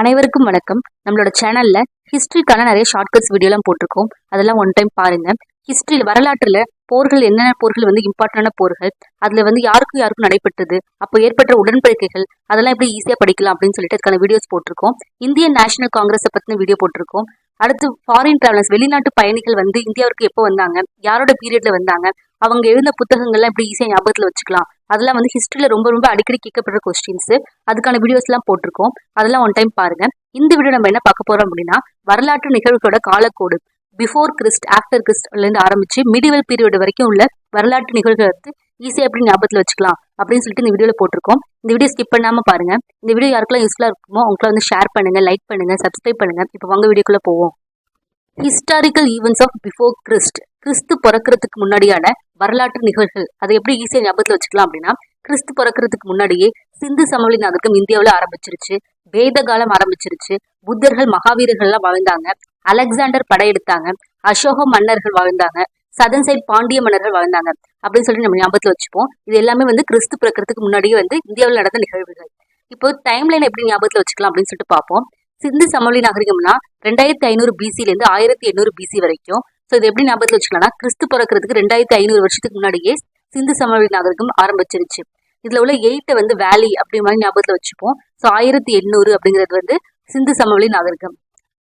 அனைவருக்கும் வணக்கம். நம்மளோட சேனல்ல ஹிஸ்டரிக்கான நிறைய ஷார்ட்கட்ஸ் வீடியோலாம் போட்டிருக்கோம். அதெல்லாம் ஒன் டைம் பாருங்க. ஹிஸ்டரியில் வரலாற்றுல போர்கள் என்னென்ன போர்கள் வந்து இம்பார்ட்டண்டான போர்கள் அதுல வந்து யாருக்கும் யாருக்கும் நடைபெற்றது அப்போ ஏற்பட்ட உடன்படிக்கைகள் அதெல்லாம் எப்படி ஈஸியா படிக்கலாம் அப்படின்னு சொல்லிட்டு அதுக்கான வீடியோஸ் போட்டிருக்கோம். இந்தியன் நேஷனல் காங்கிரஸை பத்தின வீடியோ போட்டிருக்கோம். அடுத்து ஃபாரின் டிராவலர்ஸ் வெளிநாட்டு பயணிகள் வந்து இந்தியாவிற்கு எப்போ வந்தாங்க? யாரோட பீரியட்ல வந்தாங்க? அவங்க எழுந்த புத்தகங்கள்லாம் எப்படி ஈஸியாக ஞாபகத்தில் வச்சுக்கலாம்? அதெல்லாம் வந்து ஹிஸ்ட்ரியில் ரொம்ப ரொம்ப அடிக்கடி கேட்கப்படுற கொஸ்டின்ஸு அதுக்கான வீடியோஸ்லாம் போட்டிருக்கோம். அதெல்லாம் ஒன் டைம் பாருங்க. இந்த வீடியோ நம்ம என்ன பார்க்க போகிறோம் அப்படின்னா வரலாற்று நிகழ்வுகளோட காலக்கோடு. பிஃபோர் கிறிஸ்ட் ஆஃப்டர் கிறிஸ்ட்லேருந்து ஆரம்பித்து மிடிவல் பீரியட் வரைக்கும் உள்ள வரலாற்று நிகழ்வுகளுக்கு வந்து ஈஸியாக எப்படி ஞாபகத்தில் வச்சுக்கலாம் அப்படின்னு சொல்லிட்டு இந்த வீடியோவில் போட்டிருக்கோம். இந்த வீடியோ ஸ்கிப் பண்ணாமல் பாருங்க. இந்த வீடியோ யாருக்கெல்லாம் யூஸ்ஃபுல்லாக இருக்குமோ அவங்களுக்குலாம் வந்து ஷேர் பண்ணுங்க லைக் பண்ணுங்க சப்ஸ்கிரைப் பண்ணுங்க. இப்போ வாங்க வீடியோக்குள்ளே போவோம். Historical events of before Christ கிறிஸ்து பிறக்கிறதுக்கு முன்னாடியான வரலாற்று நிகழ்வுகள். அதை எப்படி ஈஸியாக ஞாபகத்தில் வச்சுக்கலாம் அப்படின்னா கிறிஸ்து பிறக்கிறதுக்கு முன்னாடியே சிந்து சமவெளி நகரம் இந்தியாவில் ஆரம்பிச்சிருச்சு. வேத காலம் ஆரம்பிச்சிருச்சு. புத்தர்கள் மகாவீரர்கள்லாம் வாழ்ந்தாங்க. அலெக்சாண்டர் படையெடுத்தாங்க. அசோக மன்னர்கள் வாழ்ந்தாங்க. சதன் சைட் பாண்டிய மன்னர்கள் வாழ்ந்தாங்க. அப்படின்னு சொல்லி நம்ம ஞாபகத்தில் வச்சுப்போம். இது எல்லாமே வந்து கிறிஸ்து பிறக்கிறதுக்கு முன்னாடியே வந்து இந்தியாவில் நடந்த நிகழ்வுகள். இப்போ டைம் லைன் எப்படி ஞாபகத்தில் வச்சுக்கலாம் அப்படின்னு சொல்லிட்டு பார்ப்போம். சிந்து சமவெளி நாகரிகம்னா ரெண்டாயிரத்தி ஐநூறு பிசிலேருந்து ஆயிரத்தி எண்ணூறு பிசி வரைக்கும். ஸோ இது எப்படி ஞாபகத்தில் வச்சுக்கலாம்னா கிறிஸ்து பிறக்கிறதுக்கு ரெண்டாயிரத்தி ஐநூறு வருஷத்துக்கு முன்னாடியே சிந்து சமவெளி நாகரிகம் ஆரம்பிச்சிருச்சு. இதுல உள்ள எயிட்டை வந்து வேலி அப்படி மாதிரி ஞாபகத்தில் வச்சுப்போம். ஸோ ஆயிரத்தி எண்ணூறு அப்படிங்கிறது வந்து சிந்து சமவெளி நாகரிகம்.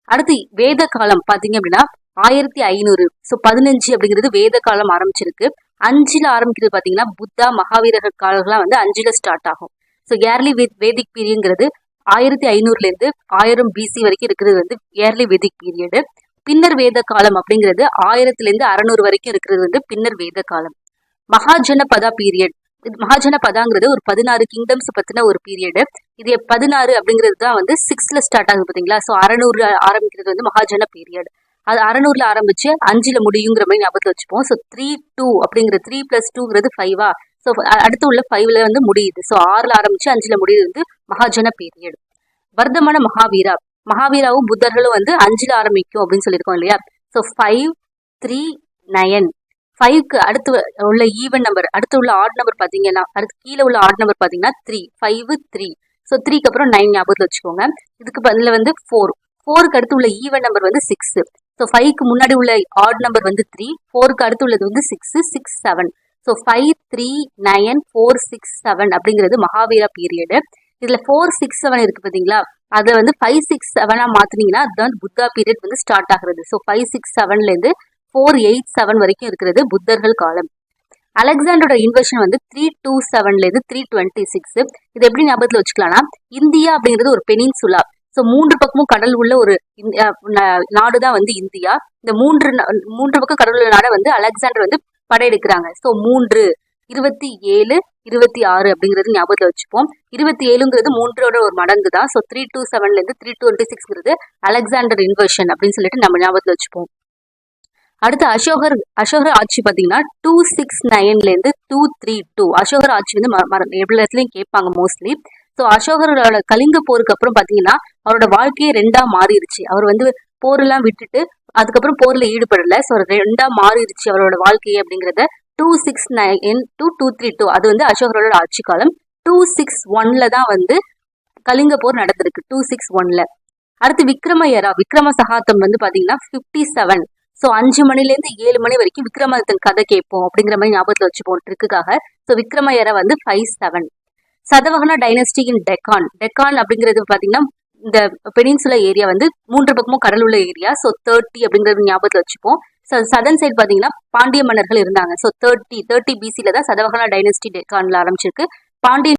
அடுத்து வேத காலம் பார்த்தீங்க அப்படின்னா ஆயிரத்தி ஐநூறு. ஸோ பதினஞ்சு அப்படிங்கிறது வேத காலம் ஆரம்பிச்சிருக்கு. அஞ்சுல ஆரம்பிக்கிறது பார்த்தீங்கன்னா புத்தா மகாவீரர்கள் காலங்கள்லாம் வந்து அஞ்சுல ஸ்டார்ட் ஆகும். ஸோ ஏர்லி வேதிக் பீரியங்கிறது ஆயிரத்தி ஐநூறுலேருந்து ஆயிரம் பிசி வரைக்கும் இருக்கிறது வந்து ஏர்லி வேதிக் பீரியடு பின்னர் வேத காலம் அப்படிங்கிறது ஆயிரத்துலேருந்து அறநூறு வரைக்கும் இருக்கிறது வந்து பின்னர் வேத காலம் மகாஜன பதா பீரியட் மகாஜன பதாங்கிறது ஒரு பதினாறு கிங்டம்ஸ் பத்தின ஒரு பீரியடு இது பதினாறு அப்படிங்கிறது தான் வந்து சிக்ஸ்ல ஸ்டார்ட் ஆகுது பார்த்தீங்களா ஸோ அறநூறுல ஆரம்பிக்கிறது வந்து மகாஜன பீரியட் அது அறநூறுல ஆரம்பிச்சு அஞ்சுல முடியுங்கிற மாதிரி ஞாபகத்தில் வச்சுப்போம். ஸோ த்ரீ டூ அப்படிங்கிற த்ரீ பிளஸ் டூங்கிறது ஃபைவா ஸோ அடுத்து உள்ள ஃபைவ்ல வந்து முடியுது. ஸோ ஆறுல ஆரம்பிச்சு அஞ்சுல முடியுது வந்து மகாஜன பீரியட் வர்த்தமான மகாவீரா? மகாவீராவும் புத்தர்களும் வந்து அஞ்சுல ஆரம்பிக்கும் அப்படின்னு சொல்லியிருக்கோம் இல்லையா? ஸோ ஃபைவ் த்ரீ நயன் ஃபைவ்க்கு அடுத்து உள்ள ஈவன் நம்பர் அடுத்து உள்ள ஆட் நம்பர் பார்த்தீங்கன்னா அடுத்து கீழே உள்ள ஆட் நம்பர் பார்த்தீங்கன்னா த்ரீ ஃபைவ் த்ரீ ஸோ த்ரீக்கு அப்புறம் நைன் ஞாபகத்தில் வச்சுக்கோங்க. இதுக்கு பதில் வந்து ஃபோர் ஃபோருக்கு அடுத்து உள்ள ஈவன் நம்பர் வந்து சிக்ஸ் ஸோ ஃபைவ்க்கு முன்னாடி உள்ள ஆட் நம்பர் வந்து த்ரீ ஃபோருக்கு அடுத்து உள்ளது வந்து six six seven so five three nine four six seven அப்படிங்கிறது மகாவீரா பீரியடு இதில் ஃபோர் சிக்ஸ் செவன் இருக்கு பார்த்தீங்களா? அதை வந்து ஃபைவ் சிக்ஸ் செவனாக மாற்றினீங்கன்னா அதுதான் புத்தா பீரியட் வந்து ஸ்டார்ட் ஆகுறது. ஸோ ஃபைவ் சிக்ஸ் செவன்லேருந்து ஃபோர் எயிட் செவன் வரைக்கும் இருக்கிறது புத்தர்கள் காலம். அலெக்சாண்டரோட இன்வெர்ஷன் வந்து த்ரீ டூ செவன்லேருந்து த்ரீ டுவெண்ட்டி சிக்ஸ் இது எப்படி ஞாபகத்தில் வச்சுக்கலாம்னா இந்தியா அப்படிங்கிறது ஒரு பெனின்சுலா. ஸோ மூன்று பக்கமும் கடல் உள்ள ஒரு நாடு தான் வந்து இந்தியா. இந்த மூன்று மூன்று பக்கம் கடல் உள்ள நாடை வந்து அலெக்சாண்டர் வந்து படையெடுக்கிறாங்க. ஸோ மூன்று இருபத்தி ஏழு இருபத்தி ஆறு அப்படிங்கிறது ஞாபகத்தில் வச்சுப்போம். இருபத்தி ஏழுங்கிறது மூன்றோட ஒரு மடங்கு தான் ஸோ த்ரீ டூ செவன்லேருந்து த்ரீ டுவெண்ட்டி சிக்ஸ்ங்கிறது அலெக்சாண்டர் இன்வர்ஷன் அப்படின்னு சொல்லிட்டு நம்ம ஞாபகத்தில் வச்சுப்போம். அடுத்து அசோகர் அசோகர் ஆட்சி பார்த்தீங்கன்னா டூ சிக்ஸ் நைன்லேருந்து டூ த்ரீ டூ அசோகர் ஆட்சி வந்து எவ்வளோ இடத்துலையும் கேட்பாங்க மோஸ்ட்லி ஸோ அசோகரோட கலிங்க போருக்கு அப்புறம் பார்த்தீங்கன்னா அவரோட வாழ்க்கையே ரெண்டா மாறிடுச்சு. அவர் வந்து போரெல்லாம் விட்டுட்டு அதுக்கப்புறம் போரில் ஈடுபடல. ஸோ ரெண்டா மாறிடுச்சு அவரோட வாழ்க்கையே அப்படிங்கிறத two six nine two two three two அது வந்து அசோகரோட ஆட்சி காலம். டூ சிக்ஸ் ஒன்ல தான் வந்து கலிங்க போர் நடந்திருக்கு. டூ சிக்ஸ் ஒன்ல அடுத்து விக்ரமயரா விக்ரம சகாத்தம் வந்து பார்த்தீங்கன்னா ஃபிஃப்டி செவன் ஸோ அஞ்சு மணிலேருந்து ஏழு மணி வரைக்கும் விக்ரமாதித்தன் கதை கேட்போம் அப்படிங்கிற மாதிரி ஞாபகத்தில் வச்சுப்போம் ட்ரிக்குக்காக ஸோ விக்ரமயரை வந்து five seven Satavahana dynasty in Deccan Deccan அப்படிங்கிறது பார்த்தீங்கன்னா இந்த பெனின்சுலா ஏரியா வந்து மூன்று பக்கமும் கடல் உள்ள ஏரியா ஸோ தேர்ட்டி அப்படிங்கிறது ஞாபகத்தில் வச்சுப்போம். ஸோ சதன் சைட் பார்த்தீங்கன்னா பாண்டிய மன்னர்கள் இருந்தாங்க. ஸோ தேர்ட்டி தேர்ட்டி பிசியில தான் சதவகனா டைனஸ்டி டெக்கான்ல ஆரம்பிச்சிருக்கு. பாண்டிய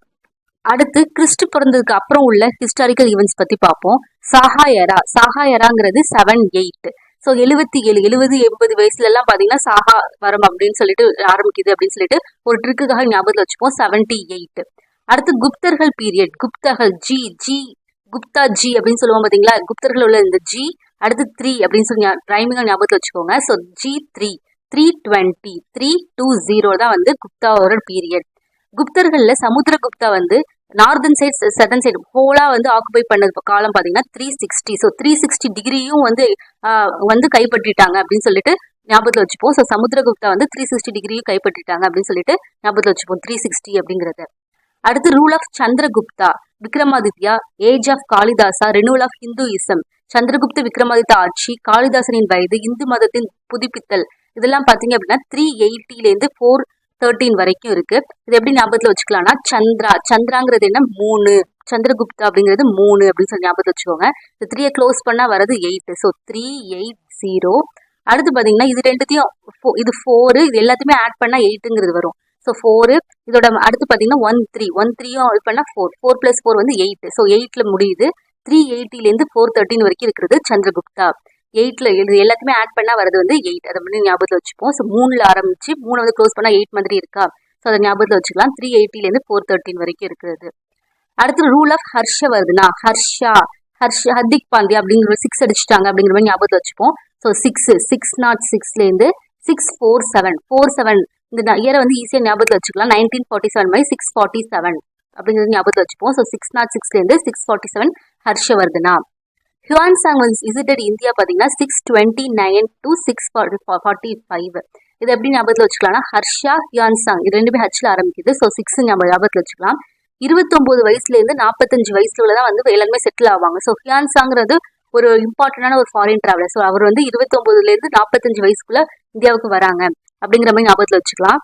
அடுத்து கிறிஸ்து பிறந்ததுக்கு அப்புறம் உள்ள ஹிஸ்டாரிக்கல் ஈவெண்ட்ஸ் பற்றி பார்ப்போம். சாஹாயரா சாஹாயராங்கிறது செவன் எயிட் ஸோ எழுபத்தி ஏழு எழுபது எண்பது வயசுல எல்லாம் பார்த்தீங்கன்னா சாகா வரம் அப்படின்னு சொல்லிட்டு ஆரம்பிக்குது அப்படின்னு சொல்லிட்டு ஒரு ட்ரிக்குக்காக ஞாபகத்தில் வச்சுப்போம். செவன்டி எயிட் அடுத்து குப்தர்கள் பீரியட் குப்தர்கள் ஜி ஜி குப்தா ஜி அப்படின்னு சொல்லுவோம் பார்த்தீங்களா குப்தர்கள் உள்ள இந்த ஜி அடுத்து த்ரீ அப்படின்னு சொல்லி ரைமிங்காக ஞாபகத்தில் வச்சுக்கோங்க. So G three three twenty three two zero தான் வந்து குப்தாவோட பீரியட் குப்தர்களில் சமுத்திரகுப்தா வந்து நார்தன் சைட் செதன் சைடு ஹோலாக வந்து ஆக்குபை பண்ணது காலம் பார்த்தீங்கன்னா three sixty so three sixty டிகிரியும் வந்து வந்து கைப்பற்றிட்டாங்க அப்படின்னு சொல்லிட்டு ஞாபகத்தில் வச்சுப்போம். ஸோ சமுத்திரகுப்தா வந்து த்ரீ சிக்ஸ்டி டிகிரியும் கைப்பற்றிட்டாங்க அப்படின்னு சொல்லிட்டு ஞாபகத்தில் வச்சுப்போம் த்ரீ சிக்ஸ்டி அப்படிங்கிறது. அடுத்து rule of Chandragupta Vikramaditya age of Kalidasa renewal of Hinduism Chandragupta Vikramaditya ஆட்சி காளிதாசனின் வயது இந்து மதத்தின் புதுப்பித்தல். இதெல்லாம் பார்த்தீங்க அப்படின்னா த்ரீ எயிட்டிலேருந்து ஃபோர் தேர்ட்டீன் வரைக்கும் இருக்கு. இது எப்படி ஞாபகத்தில் வச்சுக்கலாம்னா சந்திரா சந்திராங்கிறது என்ன? மூணு. சந்திரகுப்தா அப்படிங்கிறது மூணு அப்படின்னு சொல்லி ஞாபகத்தில் வச்சுக்கோங்க. இந்த த்ரீயை க்ளோஸ் பண்ணால் வரது eight so three eight zero அடுத்து பார்த்தீங்கன்னா இது ரெண்டுத்தையும் ஃபோ இது ஃபோரு இது எல்லாத்தையுமே ஆட் பண்ணால் எயிட்டுங்கிறது வரும். ஸோ ஃபோரு இதோட அடுத்து பார்த்தீங்கன்னா ஒன் த்ரீ ஒன் த்ரீயும் ஆட் பண்ணால் ஃபோர் ஃபோர் ப்ளஸ் ஃபோர் வந்து எயிட் ஸோ எயிட்டில் முடியுது. த்ரீ எயிட்டிலேருந்து ஃபோர் தேர்ட்டின் வரைக்கும் இருக்கிறது சந்திரகுப்தா. எயிட்டில் எழுது எல்லாத்தையுமே ஆட் பண்ணால் வரது வந்து எயிட் அதை மட்டும் ஞாபகத்தில் வச்சுப்போம். ஸோ மூணில் ஆரம்பிச்சு மூணு வந்து க்ளோஸ் பண்ணால் எயிட் மாதிரி இருக்கா? ஸோ அதை ஞாபகத்தில் வச்சுக்கலாம். த்ரீ எயிட்டிலேருந்து ஃபோர் தேர்ட்டின் வரைக்கும் இருக்கிறது. அடுத்து ரூல் ஆஃப் ஹர்ஷ ஹர்ஷவர்தனா ஹர்ஷா ஹர்ஷ் ஹர்திக் பாண்டியா அப்படிங்கிற சிக்ஸ் அடிச்சிட்டாங்க அப்படிங்கிற மாதிரி ஞாபகத்தில் வச்சுப்போம். So six six not சிக்ஸ்லேருந்து six four seven four seven இந்த இயரை வந்து ஈஸியாக ஞாபகத்தில் வச்சுக்கலாம். நைன்டீன் ஃபார்ட்டி செவன் மாதிரி சிக்ஸ் ஃபார்ட்டி செவன் அப்படிங்கிறது ஞாபகத்தில் வச்சுப்போம். So six not சிக்ஸ்லேருந்து six forty seven Harshavardhana Hiuen Tsang வந்து விசிட்டட் இந்தியா பார்த்தீங்கன்னா six twenty nine to six forty five இது எப்படி ஞாபகத்தில் வச்சுக்கலாம்னா ஹர்ஷா ஹியான் சாங் இது ரெண்டுமே ஹச்சில் ஆரம்பிக்குது. ஸோ சிக்ஸ் ஞாபகத்தில் வச்சுக்கலாம். இருபத்தொம்போது வயசுலேருந்து நாற்பத்தஞ்சு வயசுல தான் வந்து எல்லாருமே செட்டில் ஆவாங்க. ஸோ ஹியான் சாங்கிறது ஒரு இம்பார்ட்டண்டான ஒரு ஃபாரின் டிராவலர் ஸோ அவர் வந்து இருபத்தொம்போதுலேருந்து நாற்பத்தஞ்சு வயசுக்குள்ள இந்தியாவுக்கு வராங்க. அப்படிங்கிற மாதிரி ஞாபகத்தில் வச்சுக்கலாம்.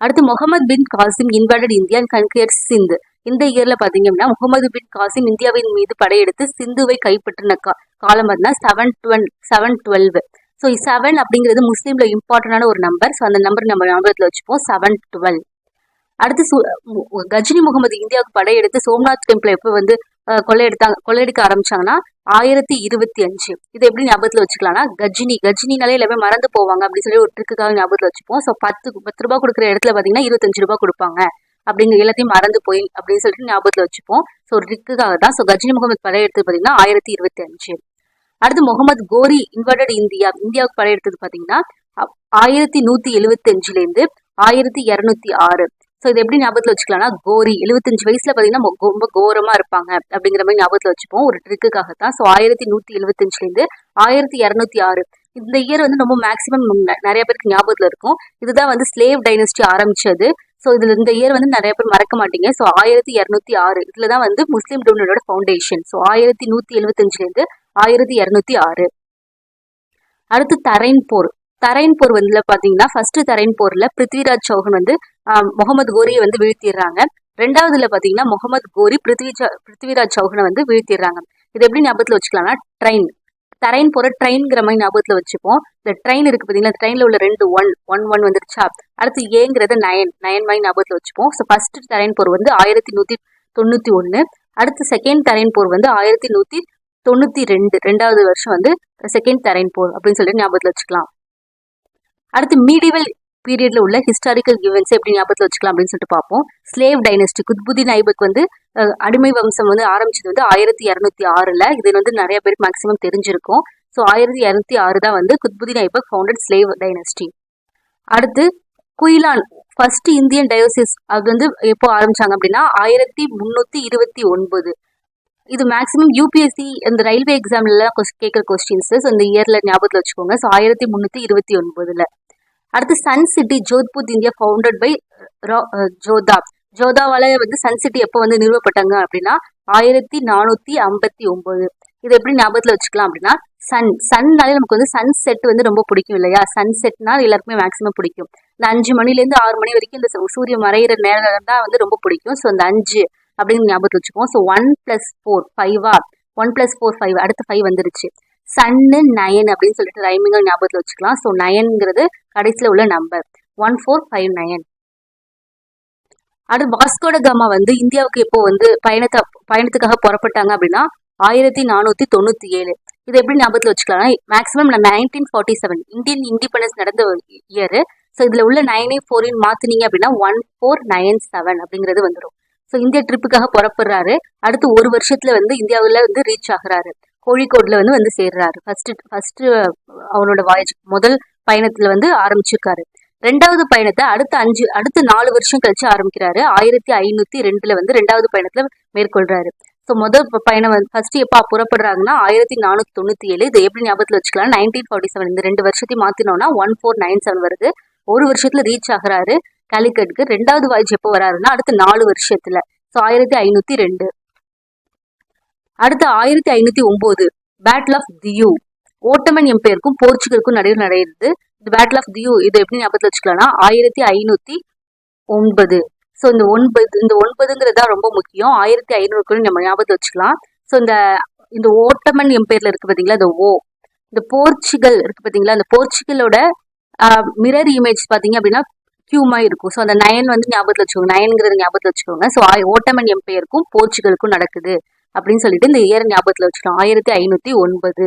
அடுத்து Muhammad bin Qasim invited India and conquered Sindh இந்த இயர்ல பாத்தீங்க அப்படின்னா முகமது பின் காசிம் இந்தியாவின் மீது படையெடுத்து சிந்துவை கைப்பற்றின கா காலம் பார்த்தீங்கன்னா seven twelve seven twelve so seven அப்படிங்கிறது முஸ்லீம்ல இம்பார்ட்டண்டான ஒரு நம்பர் ஸோ அந்த நம்பர் நம்ம ஞாபகத்தில் வச்சுப்போம் செவன் டுவெல் அடுத்து சு கஜினி முகமது இந்தியாவுக்கு படையெடுத்து சோம்நாத் டெம்பிள் எப்போ வந்து கொள்ளையெடுத்தாங்க கொள்ளையடிக்க ஆரம்பிச்சாங்கன்னா ஆயிரத்தி இருபத்தி அஞ்சு. இது எப்படி ஞாபகத்தில் வச்சுக்கலாம்னா கஜினி கஜினினாலே எல்லாமே மறந்து போவாங்க அப்படின்னு சொல்லி ஒரு ட்ரிக்குக்காக ஞாபகத்தில் வச்சுப்போம். ஸோ பத்து பத்து ரூபாய் கொடுக்குற இடத்துல பார்த்தீங்கன்னா இருபத்தஞ்சு ரூபாய் கொடுப்பாங்க. அப்படிங்கிற எல்லாத்தையும் மறந்து போய் அப்படின்னு சொல்லிட்டு ஞாபகத்தில் வச்சுப்போம். ஸோ ரிக்குக்காக ட்ரிக்குக்காக தான். ஸோ கஜினி முகமது படையெடுத்தது பார்த்தீங்கன்னா ஆயிரத்தி இருபத்தி அஞ்சு. அடுத்து முகமது கோரி இன்வெர்டட் இந்தியா இந்தியாவுக்கு படையெடுத்தது பார்த்தீங்கன்னா ஆயிரத்தி நூத்தி எழுபத்தி அஞ்சுலேருந்து ஆயிரத்தி இரநூத்தி ஆறு. ஸோ இது எப்படி ஞாபகத்தில் வச்சுக்கலாம்னா கோரி எழுபத்தஞ்சு வயசுல பார்த்தீங்கன்னா ரொம்ப கோரமா இருப்பாங்க அப்படிங்கிற மாதிரி ஞாபகத்தில் வச்சுப்போம். ஒரு ட்ரிக்குக்காக தான். ஸோ ஆயிரத்தி நூத்தி எழுபத்தஞ்சுலேருந்து ஆயிரத்தி இரநூத்தி ஆறு. இந்த இயர் வந்து ரொம்ப மேக்ஸிமம் நிறைய பேருக்கு ஞாபகத்தில் இருக்கும். இதுதான் வந்து ஸ்லேவ் டைனஸ்டி ஆரம்பிச்சது. ஸோ இதில் இந்த இயர் வந்து நிறைய பேர் மறக்க மாட்டீங்க. ஸோ ஆயிரத்தி இரநூத்தி ஆறு இதில் தான் வந்து முஸ்லீம் டோனரோட ஃபவுண்டேஷன் ஸோ ஆயிரத்தி நூற்றி எழுபத்தஞ்சுலேருந்து ஆயிரத்தி இரநூத்தி ஆறு. அடுத்து தரைன் போர். தரைன் போர் வந்து பார்த்தீங்கன்னா ஃபர்ஸ்ட் தரைன் போரில் பிருத்விராஜ் சௌஹன் வந்து முகமது கோரியை வந்து வீழ்த்திடுறாங்க. ரெண்டாவதுல பார்த்தீங்கன்னா முகமது கோரி பிருத்வி பிருத்விராஜ் சௌஹனை வந்து வீழ்த்திடுறாங்க. இது எப்படி ஞாபகத்தில் வச்சுக்கலாம்னா ட்ரெயின் தரைன் போற ட்ரெயின்ங்கிற மாதிரி ஞாபகத்துல வச்சுப்போம். இந்த ட்ரெயின் இருக்கு பாத்தீங்களா? ட்ரெயின்ல உள்ள ரெண்டு ஒன் ஒன் ஒன் வந்துருச்சா? அடுத்து ஏங்கிறது நயன் நயன் மாதிரி ஞாபகத்துல வச்சுப்போம். ஸோ ஃபர்ஸ்ட் தரைன் போர் வந்து ஆயிரத்தி நூத்தி தொண்ணூத்தி ஒன்று அடுத்து செகண்ட் தரைன் போர் வந்து ஆயிரத்தி நூத்தி தொண்ணூத்தி ரெண்டு. ரெண்டாவது வருஷம் வந்து செகண்ட் தரைன் போர் அப்படின்னு சொல்லிட்டு ஞாபகத்துல வச்சுக்கலாம். அடுத்து மீடிவல் பீரியட்ல உள்ள ஹிஸ்டாரிக்கல் ஈவெண்ட்ஸ் எப்படி ஞாபகத்தில் வச்சுக்கலாம் அப்படின்னு சொல்லிட்டு பார்ப்போம். ஸ்லேவ் டைனஸ்டி குத்புதீன் ஐபக் வந்து அடிமை வம்சம் வந்து ஆரம்பிச்சது வந்து ஆயிரத்தி இரநூத்தி ஆறுல. இது வந்து நிறைய பேருக்கு மேக்ஸிமம் தெரிஞ்சிருக்கும். ஸோ ஆயிரத்தி இரநூத்தி ஆறு தான் வந்து Qutbuddin Aibak founded slave dynasty அடுத்து குயிலான் ஃபர்ஸ்ட் இந்தியன் டயோசிஸ் அது வந்து எப்போ ஆரம்பிச்சாங்க அப்படின்னா ஆயிரத்தி முந்நூற்றி இருபத்தி ஒன்பது. இது மேக்ஸிமம் யூபிஎஸ்சி இந்த ரயில்வே எக்ஸாம்லாம் கேட்குற கொஸ்டின்ஸ் ஸோ இந்த இயரில் ஞாபகத்தில் வச்சுக்கோங்க. ஸோ ஆயிரத்தி முந்நூற்றி இருபத்தி ஒன்பதில். அடுத்து sun city Jodhpur India founded by Jodha ஜோதாவால வந்து சன் சிட்டி எப்போ வந்து நிறுவப்பட்டாங்க அப்படின்னா ஆயிரத்தி நானூற்றி ஐம்பத்தி ஒன்பது. இது எப்படி ஞாபகத்தில் வச்சுக்கலாம் அப்படின்னா சன் சன்னாலே நமக்கு வந்து சன் செட் வந்து ரொம்ப பிடிக்கும் இல்லையா? சன் செட்னா எல்லாருக்குமே மேக்சிமம் பிடிக்கும். இந்த அஞ்சு மணிலேருந்து ஆறு மணி வரைக்கும் இந்த சூரியன் மறையிற நேரம் தான் வந்து ரொம்ப பிடிக்கும். ஸோ அந்த அஞ்சு அப்படின்னு ஞாபகத்தில் வச்சுக்கோம் ஸோ ஒன் ப்ளஸ் ஃபோர் ஃபைவா ஒன் ப்ளஸ் ஃபோர் ஃபைவ் அடுத்து ஃபைவ் வந்துருச்சு. சன்னு நயன் அப்படின்னு சொல்லிட்டு ரைமிங்கள் ஞாபகத்தில் வச்சுக்கலாம். ஸோ நயன்ங்கிறது கடைசியில் உள்ள number one four five nine அடுத்து வாஸ்கோட கமா வந்து இந்தியாவுக்கு எப்போ வந்து பயணத்தை பயணத்துக்காக புறப்பட்டாங்க அப்படின்னா ஆயிரத்தி நானூற்றி தொண்ணூற்றி ஏழு. இது எப்படி ஞாபகத்தில் வச்சுக்கலாம்னா maximum nineteen forty seven Indian independence நடந்த இயர் ஸோ இதில் உள்ள நைனே ஃபோரின் மாற்றினீங்க அப்படின்னா ஒன் ஃபோர் நைன் செவன் அப்படிங்கிறது வந்துடும் ஸோ இந்திய ட்ரிப்புக்காக புறப்படுறாரு. அடுத்து ஒரு வருஷத்துல வந்து இந்தியாவில் வந்து ரீச் ஆகுறாரு. கோழிக்கோட்ல வந்து வந்து சேர்றாரு. ஃபர்ஸ்ட் ஃபர்ஸ்ட் அவரோட வாய்ஜ் முதல் பயணத்துல வந்து ஆரம்பிச்சிருக்காரு. ரெண்டாவது பயணத்தை அடுத்த அஞ்சு அடுத்த நாலு வருஷம் கழிச்சு ஆரம்பிக்கிறாரு. ஆயிரத்தி ஐநூத்தி ரெண்டுல வந்து ரெண்டாவது பயணத்துல மேற்கொள்றாரு. ஸோ முதல் ப- பயணம் வந்து ஃபர்ஸ்ட் எப்போ புறப்படுறாங்கன்னா ஆயிரத்தி நானூத்தி தொண்ணூற்றி ஏழு இது எப்படி ஞாபகத்தில் வச்சுக்கலாம் நைன்டீன் ஃபார்ட்டி செவன் இந்த ரெண்டு வருஷத்தையும் மாற்றினோன்னா ஒன் ஃபோர் நைன் செவன் வருது. ஒரு வருஷத்துல ரீச் ஆகுறாரு. காலிக்கட்டுக்கு ரெண்டாவது வாய்ஸ் எப்போ வராருன்னா அடுத்து நாலு வருஷத்துல. ஸோ ஆயிரத்தி ஐநூத்தி ரெண்டு. அடுத்து ஆயிரத்தி ஐநூத்தி ஒன்பது பேட்டில் ஆஃப் தியூ ஓட்டமன் எம்பையருக்கும் போர்ச்சுகலுக்கும் நடுவில் நடைகிறது இந்த பேட்டில் ஆஃப் தியூ இது எப்படி ஞாபகத்தில் வச்சுக்கலாம்னா ஆயிரத்தி ஐநூத்தி ஒன்பது. ஸோ இந்த ஒன்பது இந்த ஒன்பதுங்கிறது தான் ரொம்ப முக்கியம். ஆயிரத்தி ஐநூறுக்குள்ள நம்ம ஞாபகத்தில் வச்சுக்கலாம். ஸோ இந்த இந்த ஓட்டமன் எம்பையர்ல இருக்கு பார்த்தீங்களா இந்த ஓ. இந்த போர்ச்சுகல் இருக்கு பார்த்தீங்களா அந்த போர்ச்சுகலோட மிரர் இமேஜ் பார்த்தீங்க அப்படின்னா கியூமா இருக்கும். ஸோ அந்த நயன் வந்து ஞாபகத்தில் வச்சுக்கோங்க. நயன்ங்கிறது ஞாபகத்தில் வச்சுக்கோங்க. ஸோ ஓட்டமன் எம்பையருக்கும் போர்ச்சுகலுக்கும் நடக்குது. அப்படின்னு சொல்லிட்டு இந்த இயர் ஞாபகத்தில் வச்சுக்கலாம் ஆயிரத்தி ஐநூத்தி ஒன்பது.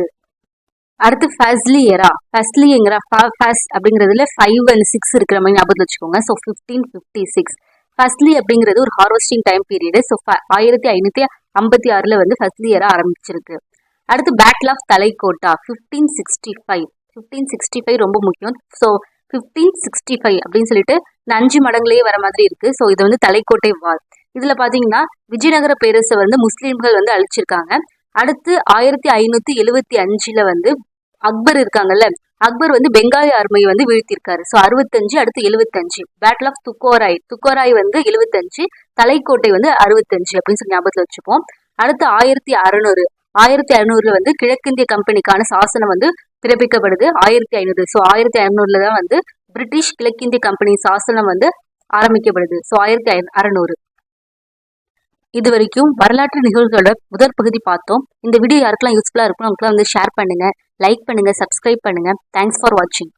அடுத்து ஃபஸ்லி இயரா ஃபஸ்லிங்கிற ஃபஸ் அப்படிங்கிறதுல ஃபைவ் அண்ட் சிக்ஸ் இருக்கிற மாதிரி ஞாபகத்தில் வச்சுக்கோங்க. So fifteen fifty six firstly அப்படிங்கிறது ஒரு ஹார்வெஸ்டிங் டைம் பீரியடு ஸோ ஆயிரத்தி ஐநூற்றி ஐம்பத்தி ஆறில் வந்து ஃபஸ்ட்லி இயராக ஆரம்பிச்சிருக்கு. அடுத்து battle of Talikota fifteen sixty five fifteen sixty five ரொம்ப முக்கியம். ஸோ ஃபிஃப்டீன் சிக்ஸ்டி ஃபைவ் அப்படின்னு சொல்லிட்டு இந்த அஞ்சு மடங்குலேயே வர மாதிரி இருக்குது ஸோ இது வந்து தலைக்கோட்டை வால் இதில் பார்த்தீங்கன்னா விஜயநகர பேரரசை வந்து முஸ்லீம்கள் வந்து அழிச்சிருக்காங்க. அடுத்து ஆயிரத்தி ஐநூற்றி எழுவத்தி அஞ்சில் வந்து அக்பர் இருக்காங்கல்ல அக்பர் வந்து பெங்காலி ஆர்மையை வந்து வீழ்த்திருக்காரு. ஸோ அறுபத்தஞ்சு அடுத்து எழுபத்தஞ்சு பேட்டில் ஆஃப் துக்கோராய் துக்கோராய் வந்து எழுபத்தஞ்சு தலைக்கோட்டை வந்து அறுபத்தஞ்சு அப்படின்னு சொல்லி ஞாபகத்தில் வச்சுப்போம். அடுத்து ஆயிரத்தி அறநூறு. ஆயிரத்தி அறநூறுல வந்து கிழக்கிந்திய கம்பெனிக்கான சாசனம் வந்து பிறப்பிக்கப்படுது. ஆயிரத்தி ஐநூறு. ஸோ ஆயிரத்தி ஐநூறுல தான் வந்து பிரிட்டிஷ் கிழக்கிந்திய கம்பெனி சாசனம் வந்து ஆரம்பிக்கப்படுது. ஸோ ஆயிரத்தி ஐ அறநூறு. இது வரைக்கும் வரலாற்று நிகழ்வுகளோட முதற் பகுதி பார்த்தோம். இந்த வீடியோ யாருக்கெல்லாம் யூஸ்ஃபுல்லாக இருக்கும் அவங்களுக்குலாம் வந்து ஷேர் பண்ணுங்க லைக் பண்ணுங்க சப்ஸ்கிரைப் பண்ணுங்க. தேங்க்ஸ் ஃபார் வாட்சிங்